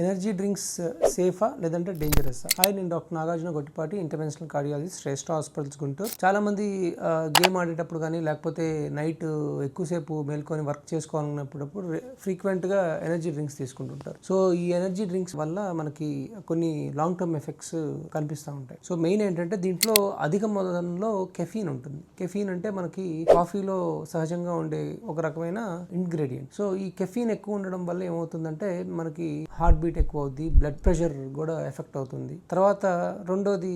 Energy drinks uh, సేఫా లేదంటే dangerous hi నేను doctor Nagarjuna Gottipati international cardiologist Shreshta hospitals Guntur. చాలా మంది uh, గేమ్ ఆడేటప్పుడు కానీ లేకపోతే నైట్ ఎక్కువసేపు మేల్కొని వర్క్ చేసుకోవాలన్నప్పుడు ఫ్రీక్వెంట్గా ఎనర్జీ డ్రింక్స్ తీసుకుంటుంటారు. సో ఈ ఎనర్జీ డ్రింక్స్ వల్ల మనకి కొన్ని లాంగ్ టర్మ్ ఎఫెక్ట్స్ కనిపిస్తూ ఉంటాయి. సో మెయిన్ ఏంటంటే దీంట్లో అధిక మొత్తంలో కెఫీన్ ఉంటుంది. కెఫీన్ అంటే మనకి కాఫీలో సహజంగా ఉండే ఒక రకమైన ఇంగ్రీడియంట్. సో ఈ కెఫీన్ ఎక్కువ ఉండడం వల్ల ఏమవుతుందంటే మనకి హార్ట్ బీట్ ఎక్కువ అవుద్ది బ్లడ్ ప్రెషర్ కూడా ఎఫెక్ట్ అవుతుంది. తర్వాత రెండోది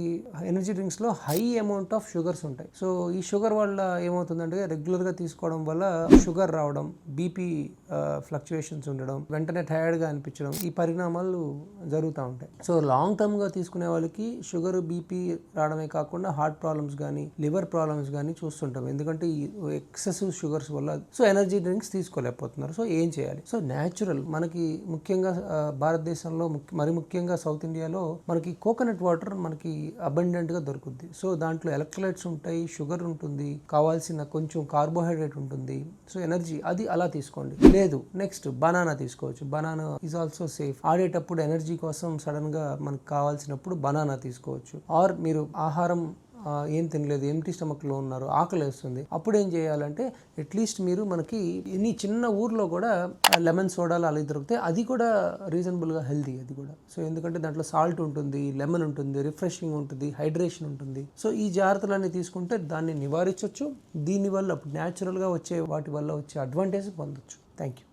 ఎనర్జీ డ్రింక్స్లో హై అమౌంట్ ఆఫ్ షుగర్స్ ఉంటాయి. సో ఈ షుగర్ వల్ల ఏమవుతుందంటే రెగ్యులర్గా తీసుకోవడం వల్ల షుగర్ రావడం బీపీ ఫ్లక్చుయేషన్స్ ఉండడం వెంటనే టైర్డ్గా అనిపించడం ఈ పరిణామాలు జరుగుతూ ఉంటాయి. సో లాంగ్ టర్మ్గా తీసుకునే వాళ్ళకి షుగర్ బీపీ రావడమే కాకుండా హార్ట్ ప్రాబ్లమ్స్ కానీ లివర్ ప్రాబ్లమ్స్ కానీ చూస్తుంటాం. ఎందుకంటే ఈ ఎక్సెసివ్ షుగర్స్ వల్ల సో ఎనర్జీ డ్రింక్స్ తీసుకోలేకపోతున్నారు. సో ఏం చేయాలి? సో న్యాచురల్ మనకి ముఖ్యంగా భారత భారతదేశంలో మరి ముఖ్యంగా సౌత్ ఇండియాలో మనకి కోకోనట్ వాటర్ మనకి అబండెంట్గా దొరుకుద్ది. సో దాంట్లో ఎలక్ట్రోలైట్స్ ఉంటాయి షుగర్ ఉంటుంది కావాల్సిన కొంచెం కార్బోహైడ్రేట్ ఉంటుంది. సో ఎనర్జీ అది అలా తీసుకోండి. లేదు నెక్స్ట్ బనానా తీసుకోవచ్చు. బనానా ఈజ్ ఆల్సో సేఫ్ ఆడేటప్పుడు ఎనర్జీ కోసం సడన్గా మనకు కావాల్సినప్పుడు బనానా తీసుకోవచ్చు. ఆర్ మీరు ఆహారం ఏం తినలేదు ఎంటీ స్టమక్లో ఉన్నారు ఆకలి వేస్తుంది. అప్పుడు ఏం చేయాలంటే అట్లీస్ట్ మీరు మనకి ఎన్ని చిన్న ఊర్లో కూడా లెమన్ సోడాలు అలా దొరుకుతాయి అది కూడా రీజనబుల్గా హెల్తీ అది కూడా. సో ఎందుకంటే దాంట్లో సాల్ట్ ఉంటుంది లెమన్ ఉంటుంది రిఫ్రెషింగ్ ఉంటుంది హైడ్రేషన్ ఉంటుంది. సో ఈ జాగ్రత్తలన్నీ తీసుకుంటే దాన్ని నివారించవచ్చు దీనివల్ల న్యాచురల్గా వచ్చే వాటి వల్ల వచ్చే అడ్వాంటేజ్ పొందొచ్చు. Thank you